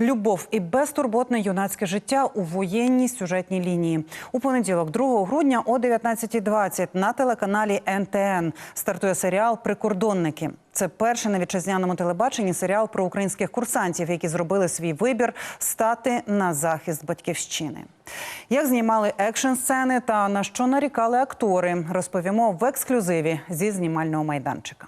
Любов і безтурботне юнацьке життя у воєнній сюжетній лінії. У понеділок, 2 грудня о 19.20 на телеканалі НТН стартує серіал Прикордонники. Це перший на вітчизняному телебаченні серіал про українських курсантів, які зробили свій вибір стати на захист батьківщини. Як знімали екшн сцени та на що нарікали актори, розповімо в ексклюзиві зі знімального майданчика.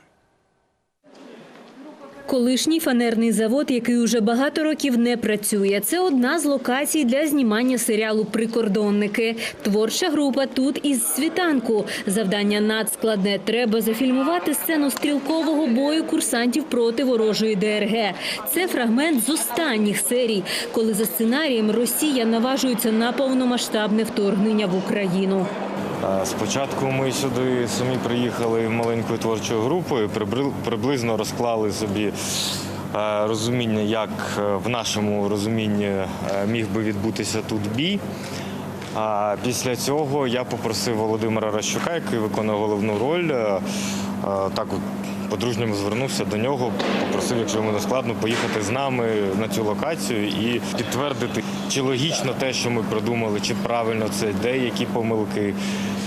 Колишній фанерний завод, який уже багато років не працює. Це одна з локацій для знімання серіалу Прикордонники. Творча група тут із світанку. Завдання надскладне. Треба зафільмувати сцену стрілкового бою курсантів проти ворожої ДРГ. Це фрагмент з останніх серій, коли за сценарієм Росія наважується на повномасштабне вторгнення в Україну. Спочатку ми сюди самі приїхали маленькою творчою групою, приблизно розклали собі е, розуміння, як е, в нашому розумінні е, міг би відбутися тут бій. А після цього я попросив Володимира Ращука, який виконує головну роль, так по-дружньому звернувся до нього, попросив, якщо йому не складно, поїхати з нами на цю локацію і підтвердити, чи логічно те, що ми придумали, чи правильно це, де які помилки.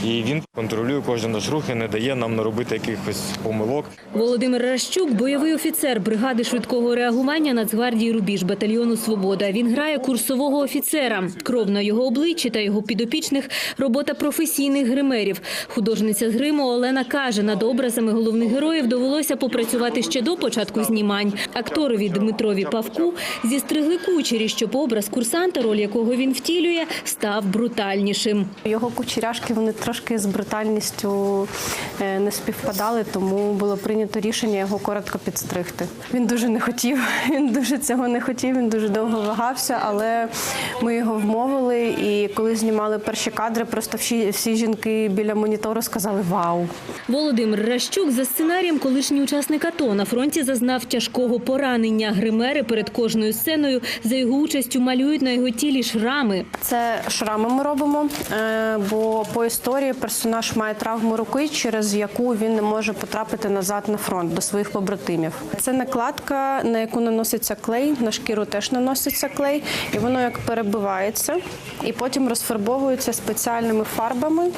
І він контролює кожен наш рух і не дає нам наробити якихось помилок. Володимир Ращук – бойовий офіцер бригади швидкого реагування Нацгвардії Рубіж батальйону Свобода. Він грає курсового офіцера. Кров на його обличчі та його підопічних – робота професійних гримерів. Художниця з гриму Олена каже, над образами головних героїв довелося попрацювати ще до початку знімань. Акторові Дмитрові Павку зістригли кучері, щоб образ курсанта, роль якого він втілює, став брутальнішим. Його кучеряшки вони трошки з брутальністю е, не співпадали, тому було прийнято рішення його коротко підстригти. Він дуже не хотів, він дуже цього не хотів, він дуже довго вагався, але ми його вмовили. І коли знімали перші кадри, просто всі, всі жінки біля монітору сказали Вау! Володимир Ращук за сценарієм колишній учасник АТО на фронті зазнав тяжкого поранення. Гримери перед кожною сценою за його участю малюють на його тілі шрами. Це шрами ми робимо, е, бо по історії персонаж має травму руки, через яку він не може потрапити назад на фронт до своїх побратимів. Це накладка, на яку наноситься клей, на шкіру теж наноситься клей, і воно як перебивається, і потім розфарбовується спеціальними фарбами.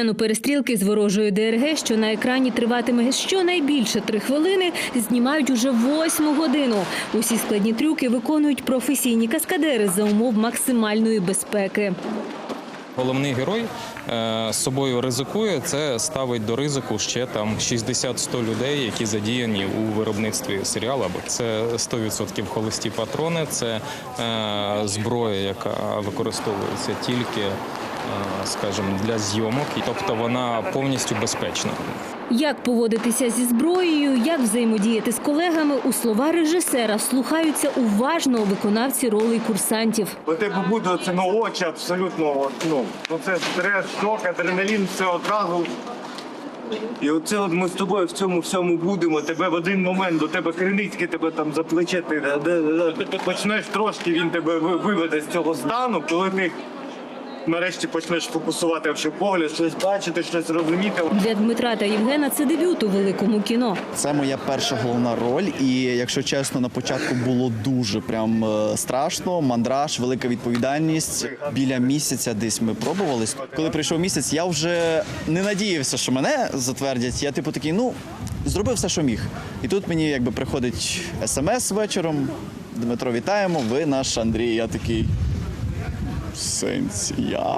Сцену перестрілки з ворожою ДРГ, що на екрані триватиме щонайбільше три хвилини, знімають уже восьму годину. Усі складні трюки виконують професійні каскадери за умов максимальної безпеки. Головний герой е, з собою ризикує. Це ставить до ризику ще там 60-100 людей, які задіяні у виробництві серіалу. Це 100% холості патрони, це е, зброя, яка використовується тільки, скажімо, для зйомок, тобто вона повністю безпечна. Як поводитися зі зброєю, як взаємодіяти з колегами, у слова режисера слухаються уважно виконавці ролей курсантів. Тебе буде це ну, очі абсолютно, ну, ну це стрес, шок, адреналін, все одразу. І оце от ми з тобою в цьому всьому будемо. Тебе в один момент до тебе Криницький тебе там за плече, ти, де- де- де- почнеш трошки, він тебе виведе з цього стану, коли ти нарешті почнеш фокусувати вообще погляд, щось бачити, щось розуміти. Для Дмитра та Євгена це дебют у великому кіно. Це моя перша головна роль, і якщо чесно, на початку було дуже прям е, страшно. Мандраж, велика відповідальність. Біля місяця десь ми пробувались. Коли прийшов місяць, я вже не надіявся, що мене затвердять. Я типу такий, ну зробив все, що міг. І тут мені якби приходить смс вечором. Дмитро, вітаємо. Ви наш Андрій. Я такий. В сенсі я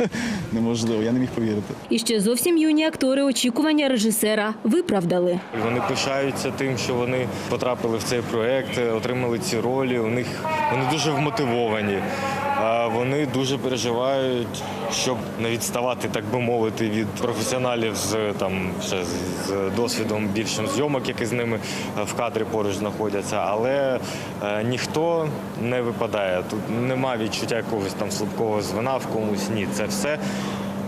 неможливо, я не міг повірити. І ще зовсім юні актори очікування режисера виправдали. Вони пишаються тим, що вони потрапили в цей проект, отримали ці ролі. У них вони дуже вмотивовані. Вони дуже переживають, щоб не відставати, так би мовити, від професіоналів з там ще з, досвідом більшим зйомок, які з ними е, в кадрі поруч знаходяться. Але е, ніхто не випадає. Тут немає відчуття якогось там слабкого звина в комусь. Ні, це все.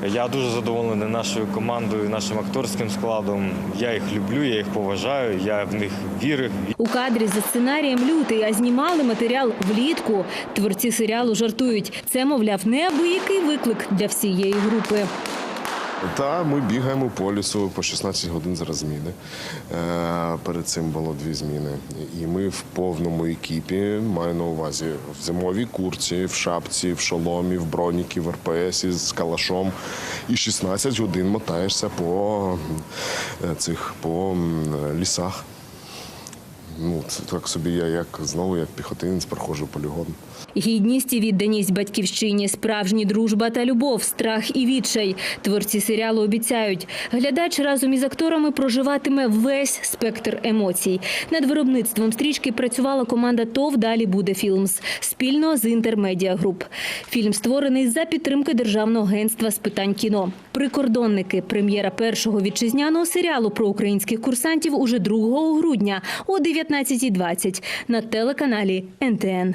Я дуже задоволений нашою командою, нашим акторським складом. Я їх люблю, я їх поважаю, я в них вірив. У кадрі за сценарієм лютий, а знімали матеріал влітку. Творці серіалу жартують. Це, мовляв, неабиякий виклик для всієї групи. Та ми бігаємо по лісу по 16 годин зараз зміни. Е, перед цим було дві зміни. І ми в повному екіпі маю на увазі в зимовій курці, в шапці, в шоломі, в броніки, в РПС з калашом. І 16 годин мотаєшся по е, цих по лісах. Ну, це так собі я як знову як піхотинець проходжу полігон. Гідність і відданість батьківщині, справжні дружба та любов, страх і відчай. Творці серіалу обіцяють, глядач разом із акторами проживатиме весь спектр емоцій. Над виробництвом стрічки працювала команда ТОВ «Далі буде філмс» спільно з Інтермедіа Груп. Фільм створений за підтримки Державного агентства з питань кіно. Прикордонники. Прем'єра першого вітчизняного серіалу про українських курсантів уже 2 грудня о 19.20 на телеканалі НТН.